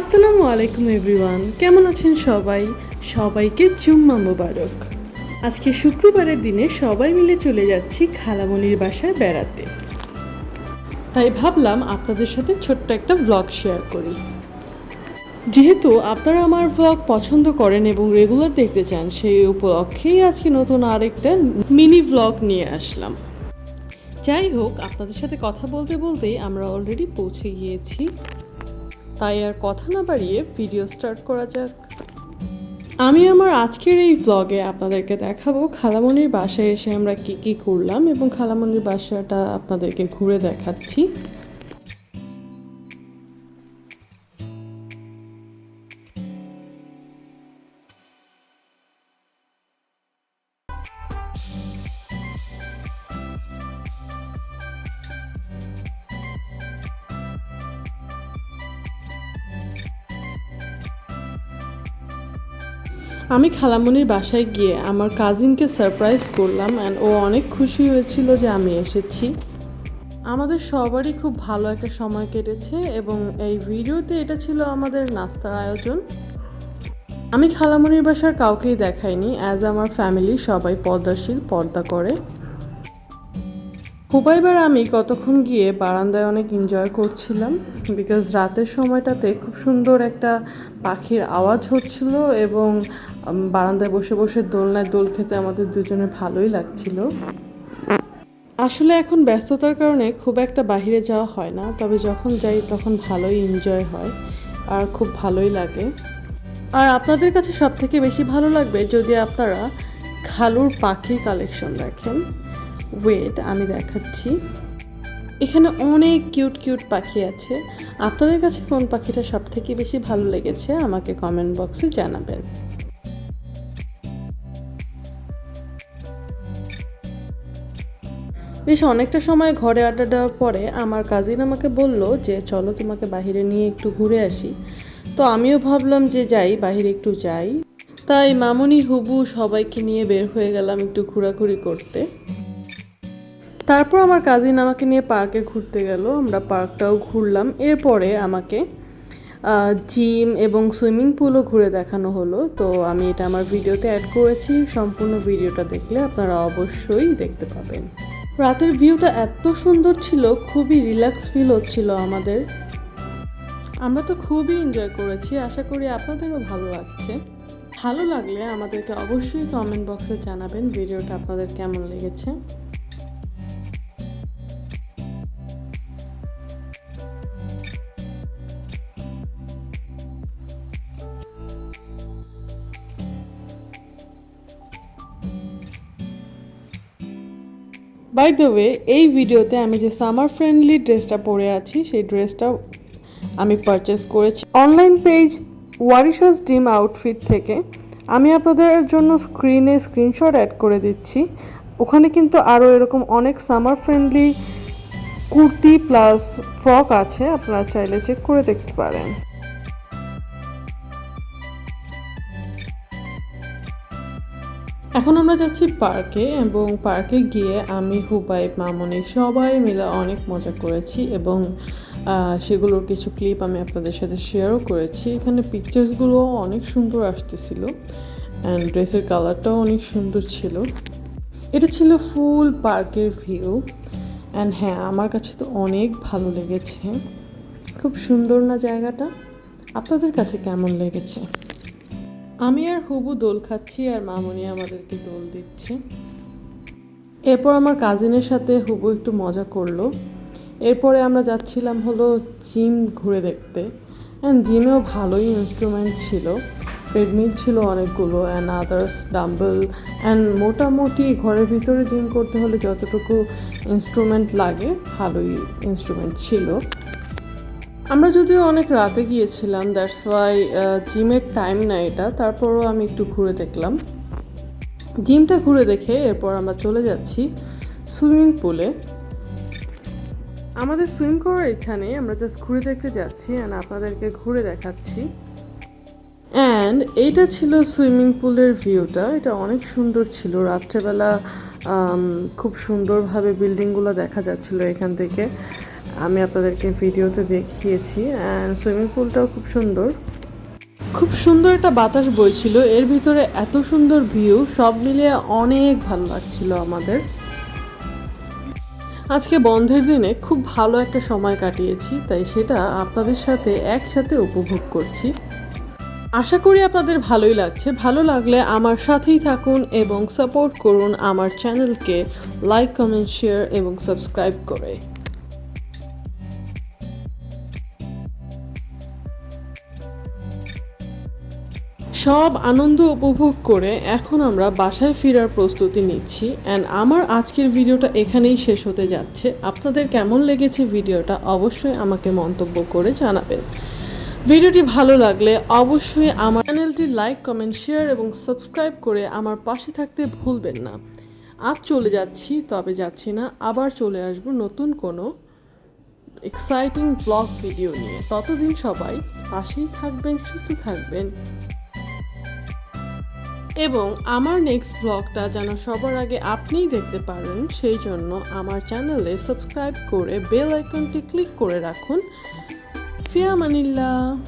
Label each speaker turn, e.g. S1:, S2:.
S1: আসসালামু আলাইকুম এভরিওয়ান। কেমন আছেন সবাই? সবাইকে জুম্মা মুবারক। আজকে শুক্রবারের দিনে সবাই মিলে চলে যাচ্ছি খালামণির বাসায় বেড়াতে। তাই ভাবলাম আপনাদের সাথে ছোট্ট একটা ব্লগ শেয়ার করি। যেহেতু আপনারা আমার ব্লগ পছন্দ করেন এবং রেগুলার দেখতে চান, সেই উপলক্ষেই আজকে নতুন আরেকটা মিনি ব্লগ নিয়ে আসলাম। যাই হোক, আপনাদের সাথে কথা বলতে বলতেই আমরা অলরেডি পৌঁছে গিয়েছি। তাই আর কথা না বাড়িয়ে ভিডিও স্টার্ট করা যাক। আমি আমার আজকের এই ব্লগে আপনাদেরকে দেখাবো খালামণির বাসায় এসে আমরা কী কী করলাম এবং খালামণির বাসাটা আপনাদেরকে ঘুরে দেখাচ্ছি। আমি খালামণির বাসায় গিয়ে আমার কাজিনকে সারপ্রাইজ করলাম অ্যান্ড ও অনেক খুশি হয়েছিল যে আমি এসেছি। আমাদের সবারই খুব ভালো একটা সময় কেটেছে এবং এই ভিডিওতে এটা ছিল আমাদের নাস্তার আয়োজন। আমি খালামণির বাসার কাউকেই দেখাইনি অ্যাজ আমার ফ্যামিলি সবাই পর্দাশীল পর্দা করে। হুবাইবার আমি কতক্ষণ গিয়ে বারান্দায় অনেক এনজয় করছিলাম বিকজ রাতের সময়টাতে খুব সুন্দর একটা পাখির আওয়াজ হচ্ছিল এবং বারান্দায় বসে বসে দোলনায় দোল খেতে আমাদের দুজনে ভালোই লাগছিল। আসলে এখন ব্যস্ততার কারণে খুব একটা বাইরে যাওয়া হয় না, তবে যখন যাই তখন ভালোই এনজয় হয় আর খুব ভালোই লাগে। আর আপনাদের কাছে সবথেকে বেশি ভালো লাগবে যদি আপনারা খালুর পাখির কালেকশন দেখেন। ওয়েট আমি দেখাচ্ছি। এখানে অনেক কিউট কিউট পাখি আছে। আপনাদের কাছে কোন পাখিটা সব থেকে বেশি ভালো লেগেছে, আমাকে কমেন্ট বক্সে জানাবেন। বেশ, অনেকটা সময় ঘরে আড্ডা দেওয়ার পরে আমার কাজিন আমাকে বলল যে, চলো তোমাকে বাইরে নিয়ে একটু ঘুরে আসি। তো আমিও ভাবলাম যে যাই বাইরে একটু যাই। তাই মামুনি, হুবু সবাইকে নিয়ে বের হয়ে গেলাম একটু ঘোরাঘুরি করতে। তারপর আমার কাজিন আমাকে নিয়ে পার্কে ঘুরতে গেল। আমরা পার্কটাও ঘুরলাম। এরপরে আমাকে জিম এবং সুইমিং পুলও ঘুরে দেখানো হলো। তো আমি এটা আমার ভিডিওতে অ্যাড করেছি। সম্পূর্ণ ভিডিওটা দেখলে আপনারা অবশ্যই দেখতে পাবেন। রাতের ভিউটা এত সুন্দর ছিল, খুবই রিল্যাক্স ফিল হচ্ছিল আমাদের। আমরা তো খুবই এনজয় করেছি। আশা করি আপনাদেরও ভালো লাগছে। ভালো লাগলে আমাদেরকে অবশ্যই কমেন্ট বক্সে জানাবেন। ভিডিওটা আপনাদের কেমন লেগেছে? বাই দ্য ওয়ে এই ভিডিওতে আমি যে সামার ফ্রেন্ডলি ড্রেসটা পরে আছি, সেই ড্রেসটা আমি পারচেস করেছি। অনলাইন পেজ ওয়ারিশাস ড্রিম আউটফিট থেকে আমি আপনাদের জন্য স্ক্রিনে স্ক্রিনশট অ্যাড করে দিচ্ছি। ওখানে কিন্তু আরও এরকম অনেক summer friendly kurti plus frock আছে, আপনারা চাইলে চেক করে দেখতে পারেন। এখন আমরা যাচ্ছি পার্কে এবং পার্কে গিয়ে আমি, হুবাই, মামনি সবাই মিলে অনেক মজা করেছি এবং সেগুলোর কিছু ক্লিপ আমি আপনাদের সাথে শেয়ারও করেছি। এখানে পিকচার্সগুলো অনেক সুন্দর আসতেছিল অ্যান্ড ড্রেসের কালারটাও অনেক সুন্দর ছিল। এটা ছিল ফুল পার্কের ভিউ অ্যান্ড হ্যাঁ আমার কাছে তো অনেক ভালো লেগেছে। খুব সুন্দর না জায়গাটা? আপনাদের কাছে কেমন লেগেছে? আমি আর হুবু দোল খাচ্ছি আর মামনি আমাদেরকে দোল দিচ্ছে। এরপর আমার কাজিনের সাথে হুবু একটু মজা করল। এরপরে আমরা যাচ্ছিলাম হলো জিম ঘুরে দেখতে। অ্যান্ড জিমেও ভালোই ইনস্ট্রুমেন্ট ছিল। ট্রেডমিল ছিল অনেকগুলো অ্যান্ড আদার্স ডাম্বল অ্যান্ড মোটামুটি ঘরের ভিতরে জিম করতে হলে যতটুকু ইনস্ট্রুমেন্ট লাগে ভালোই ইনস্ট্রুমেন্ট ছিল। আমরা যদিও অনেক রাতে গিয়েছিলাম দ্যাটস ওয়াই জিমের টাইম না এটা, তারপরও আমি একটু ঘুরে দেখলাম। জিমটা ঘুরে দেখে এরপর আমরা চলে যাচ্ছি সুইমিং পুলে। আমাদের সুইম করার ইচ্ছা নেই, আমরা জাস্ট ঘুরে দেখতে যাচ্ছি অ্যান্ড আপনাদেরকে ঘুরে দেখাচ্ছি। অ্যান্ড এইটা ছিল সুইমিং পুলের ভিউটা, এটা অনেক সুন্দর ছিল। রাত্রেবেলা খুব সুন্দরভাবে বিল্ডিংগুলো দেখা যাচ্ছিল এখান থেকে। আমি আপনাদেরকে ভিডিওতে দেখিয়েছি অ্যান্ড সুইমিং পুলটাও খুব সুন্দর। খুব সুন্দর একটা বাতাস বইছিল, এর ভিতরে এত সুন্দর ভিউ সব মিলিয়ে অনেক ভালো লাগছিল আমাদের। আজকে বন্ধের দিনে খুব ভালো একটা সময় কাটিয়েছি, তাই সেটা আপনাদের সাথে একসাথে উপভোগ করছি। আশা করি আপনাদের ভালোই লাগছে, ভালো লাগলে আমার সাথেই থাকুন এবং সাপোর্ট করুন আমার চ্যানেলকে লাইক কমেন্ট শেয়ার এবং সাবস্ক্রাইব করে। সব আনন্দ উপভোগ করে এখন আমরা বাসায় ফেরার প্রস্তুতি নিচ্ছি। অ্যান্ড আমার আজকের ভিডিওটা এখানেই শেষ হতে যাচ্ছে। আপনাদের কেমন লেগেছে ভিডিওটা অবশ্যই আমাকে মন্তব্য করে জানাবেন। ভিডিওটি ভালো লাগলে অবশ্যই আমার চ্যানেলটি লাইক, কমেন্ট, শেয়ার এবং সাবস্ক্রাইব করে আমার পাশে থাকতে ভুলবেন না। আজ চলে যাচ্ছি, তবে যাচ্ছি না, আবার চলে আসব নতুন কোনো এক্সাইটিং ব্লগ ভিডিও নিয়ে। ততদিন সবাই পাশেই থাকবেন, সুস্থ থাকবেন। এবং আমার নেক্সট ব্লগটা যেন সবার আগে আপনিই দেখতে পারেন, সেই জন্য আমার চ্যানেলে সাবস্ক্রাইব করে বেল আইকনটি ক্লিক করে রাখুন। ফিয়ামানিল্লাহ